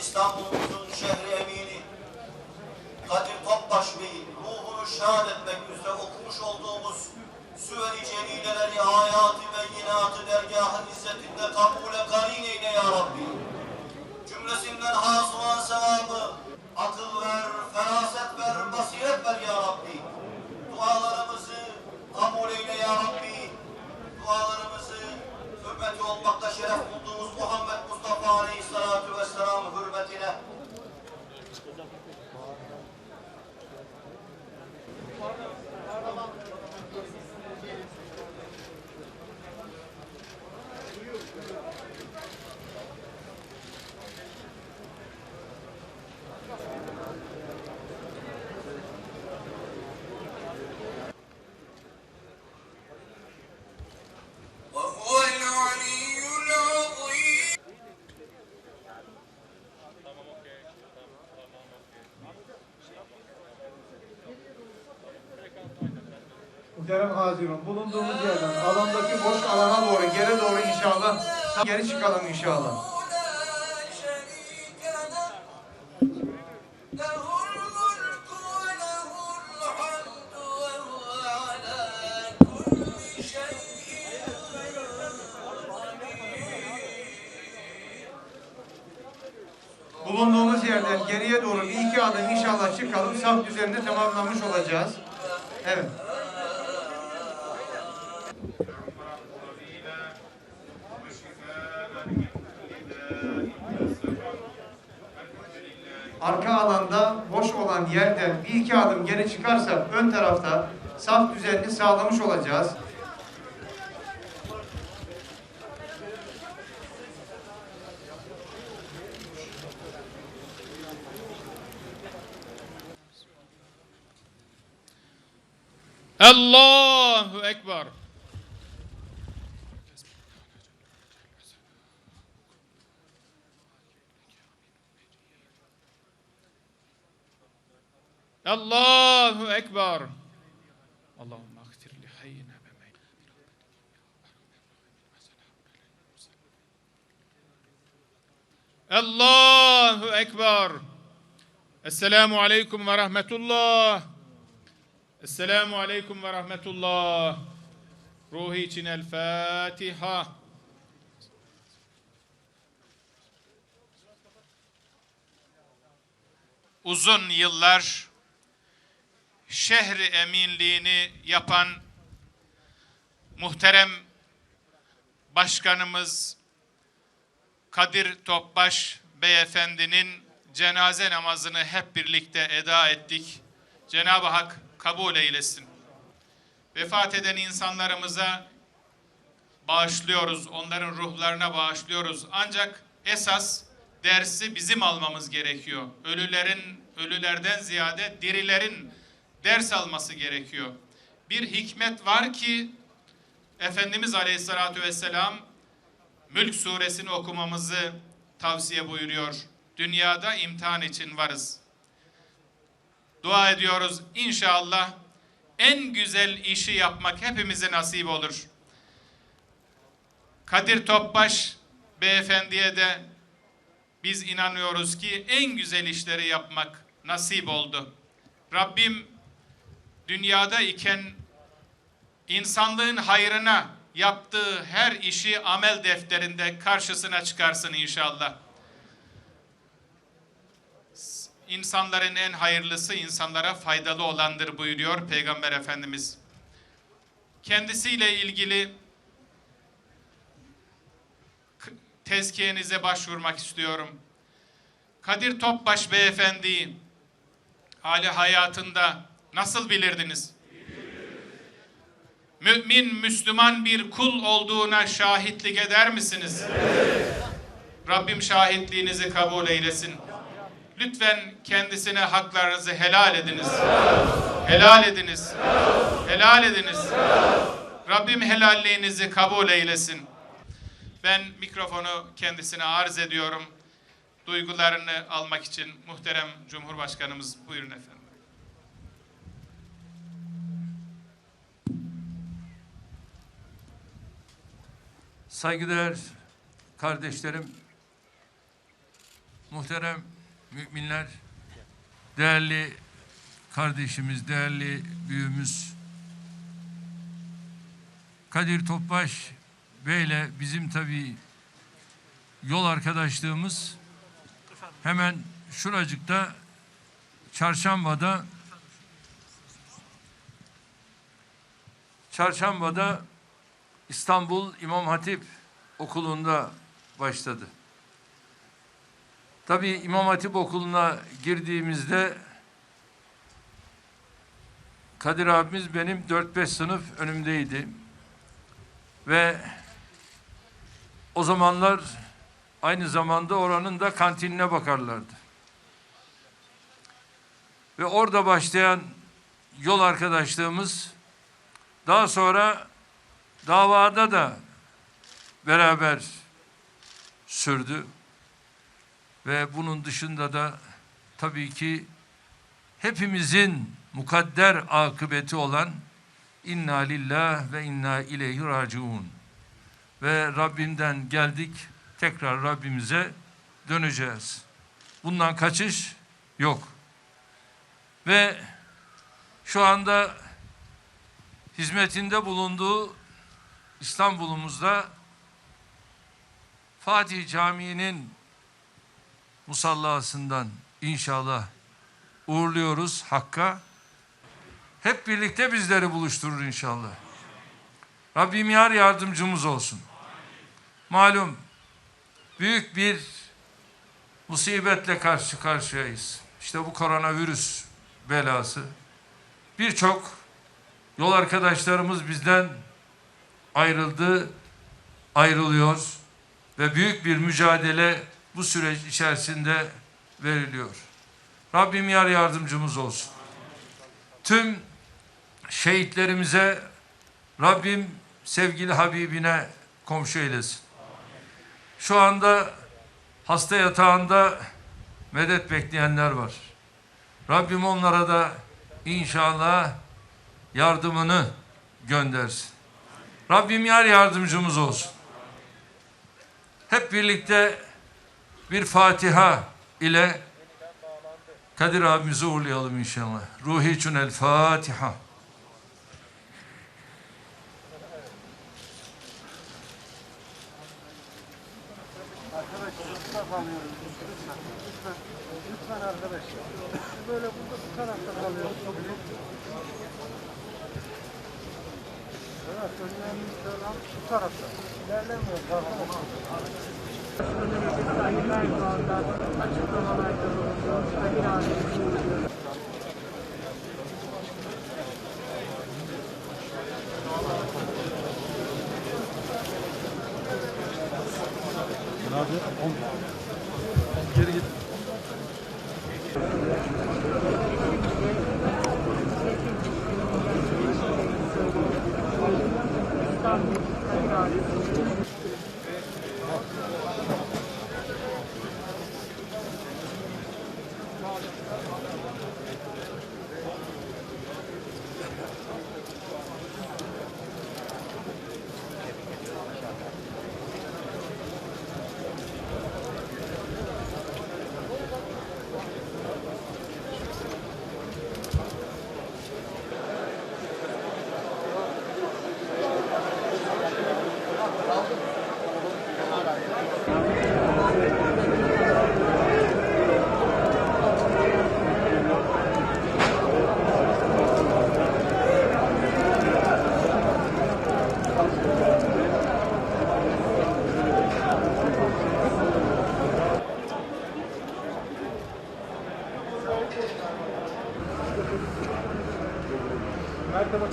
İstanbul'umuzun şehri emini Kadir Topbaş Bey'in ruhunu şad etmek üzere okumuş olduğumuz Süveri Celileleri hayatı ve yinatı dergahın izzetinde kabule karin eyle ya Rabbi. Cümlesinden hasılan sevabı, akıl ver, feraset Muhterem Haziran, bulunduğumuz yerden alandaki boş alana doğru, geri doğru inşallah geri çıkalım inşallah. Bulunduğumuz yerden geriye doğru bir iki adım inşallah çıkalım. Saf düzenini tamamlamış olacağız. Evet. Arka alanda boş olan yerden bir iki adım geri çıkarsak ön tarafta saf düzenini sağlamış olacağız. Allahu Ekber. Allahu Ekber. Allahümme. Allahu Ekber. Esselamu Aleyküm ve Rahmetullah. Esselamu Aleyküm ve Rahmetullah. Ruhi için El Fatiha. Uzun yıllar şehri eminliğini yapan muhterem başkanımız Kadir Topbaş beyefendinin cenaze namazını hep birlikte eda ettik. Cenab-ı Hak kabul eylesin. Vefat eden insanlarımıza bağışlıyoruz, onların ruhlarına bağışlıyoruz. Ancak esas dersi bizim almamız gerekiyor. Ölülerin, ölülerden ziyade dirilerin ders alması gerekiyor. Bir hikmet var ki Efendimiz Aleyhisselatü Vesselam Mülk suresini okumamızı tavsiye buyuruyor. Dünyada imtihan için varız. Dua ediyoruz inşallah en güzel işi yapmak hepimize nasip olur. Kadir Topbaş beyefendiye de biz inanıyoruz ki en güzel işleri yapmak nasip oldu. Rabbim dünyada iken insanlığın hayrına yaptığı her işi amel defterinde karşısına çıkarsın inşallah. İnsanların en hayırlısı insanlara faydalı olandır buyuruyor Peygamber Efendimiz. Kendisiyle ilgili tezkiyenize başvurmak istiyorum. Kadir Topbaş Beyefendi hali hayatında nasıl bilirdiniz? Mümin, Müslüman bir kul olduğuna şahitlik eder misiniz? Rabbim şahitliğinizi kabul eylesin. Lütfen kendisine haklarınızı helal ediniz. Helal ediniz. Helal ediniz. Rabbim helalliğinizi kabul eylesin. Ben mikrofonu kendisine arz ediyorum. Duygularını almak için muhterem Cumhurbaşkanımız buyurun efendim. Saygıdeğer kardeşlerim, muhterem müminler, değerli kardeşimiz, değerli büyüğümüz Kadir Topbaş Bey'le bizim tabii yol arkadaşlığımız hemen şuracıkta Çarşamba'da Çarşamba'da İstanbul İmam Hatip Okulu'nda başladı. Tabii İmam Hatip Okulu'na girdiğimizde Kadir abimiz benim 4-5 sınıf önümdeydi. Ve o zamanlar aynı zamanda oranın da kantinine bakarlardı. Ve orada başlayan yol arkadaşlığımız daha sonra davada da beraber sürdü. Ve bunun dışında da tabii ki hepimizin mukadder akıbeti olan inna lillah ve inna ileyhi raciun. Ve Rabbimden geldik tekrar Rabbimize döneceğiz. Bundan kaçış yok. Ve şu anda hizmetinde bulunduğu İstanbul'umuzda Fatih Camii'nin musallasından inşallah uğurluyoruz Hakk'a. Hep birlikte bizleri buluşturur inşallah. Rabbim yar yardımcımız olsun. Malum büyük bir musibetle karşı karşıyayız. İşte bu koronavirüs belası. Birçok yol arkadaşlarımız bizden ayrıldı, ayrılıyor ve büyük bir mücadele bu süreç içerisinde veriliyor. Rabbim yar yardımcımız olsun. Tüm şehitlerimize Rabbim sevgili Habibine komşu eylesin. Şu anda hasta yatağında medet bekleyenler var. Rabbim onlara da inşallah yardımını göndersin. Rabbim yar yardımcımız olsun. Hep birlikte bir Fatiha ile Kadir abimizi uğurlayalım inşallah. Ruhi için el Fatiha. Sayın Erdoğan'dan açıklamalarda bulundu. Kadir abi 到那个。Mertebe